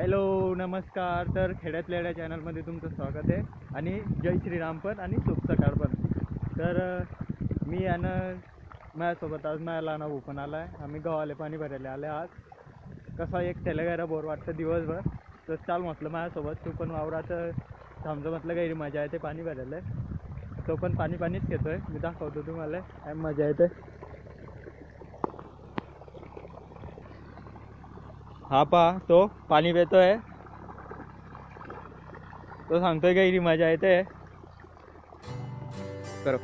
Hello नमस्कार. तर खेड्यात लेड्या चॅनलमध्ये तुमचं स्वागत आहे. आणि जय श्रीराम पण आणि शुभ पण. तर मी यानं माझ्यासोबत आज माझ्या लहान भाऊ पण आला आहे आम्ही गव्हाले पाणी भरायला आले आज. कसा एक त्याला बोर वाटतं दिवसभर. तर चाल म्हटलं माझ्यासोबत. तू पण वावरात समजा म्हटलं काही मजा येते पाणी भरायला. तो पण पाणी पाणीच घेतो आहे मी दाखवतो तुम्हाला. काय मजा येते. हा पा तो पाणी पितोय. तो सांगतोय काही मजा येते? करो.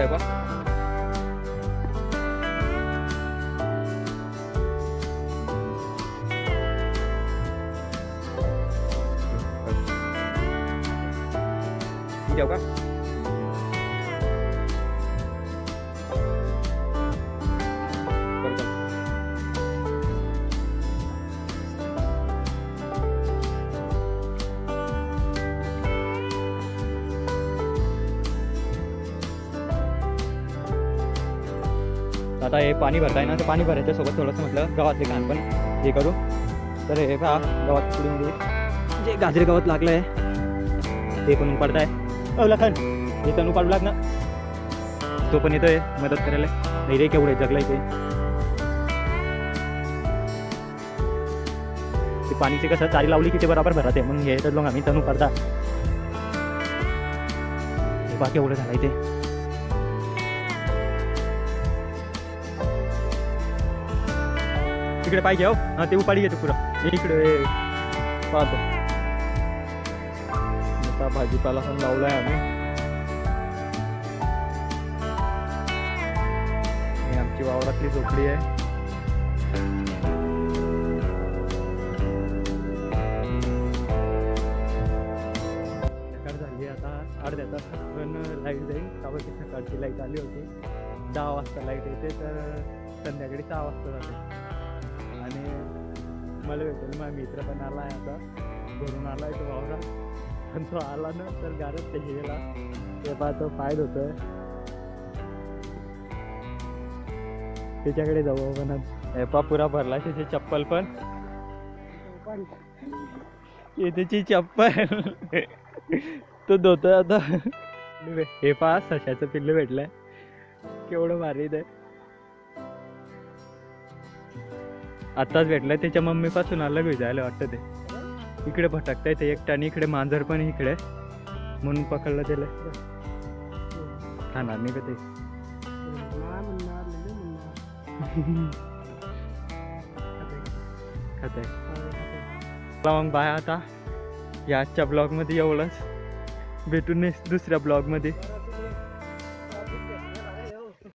đẹp quá. Xin chào các. आता हे पाणी भरताय ना ते पाणी भरायच्या सोबत थोडंसं म्हटलं गावातले काम पण हे करू. तर हे पहा गावात पुढे जे गाजरे गावात लागलं आहे ते पण पडताय अवला खान हे तणू उपाडू लाग ना तो पण येतोय मदत करायला. नाही रे केवढे जगलाय ते. ते पाणीचे कसं चारी लावली की ते बरोबर भरत. आहे मग हे तर मग आम्ही तणू काढता बाकी एवढं झालंय ते. तिकडे पाहिजे हो हा ते उपाडी घेतो पुरं इकडे पाहतो. आता भाजीपाला पण लावलाय आम्ही. आमची वावरातली झोपडी आहे. झाली आता अर्ध्या तास पण लाइट जाईल. त्यामुळे ती सकाळची लाइट आली होती. दहा वाजता लाइट येते तर संध्याकाळी सहा वाजता जाते. मला भेटेल. माझा मित्र पण आला आहे आता. घरून आला आहे तो वावरात पण तो आला ना तर गारच ते गेला. ते पहा तो फायद होतोय. त्याच्याकडे जाऊ पण एपा पुरा भरला त्याची चप्पल पण. हे त्याची चप्पल. तो धोतोय आता. हे पहा सशाचं पिल्लू भेटलंय. केवढं भारी आहे आत्ताच भेटलंय. त्याच्या मम्मीपासून अलग अलग जायला वाटतं ते. इकडे भटकताय ते एकट्याने इकडे मांजर पण इकडे. म्हणून पकडलं त्याला. खाणार नाही का ते खात. आहे मग बाय आता. या आजच्या ब्लॉगमध्ये एवढंच. भेटून दुसऱ्या ब्लॉगमध्ये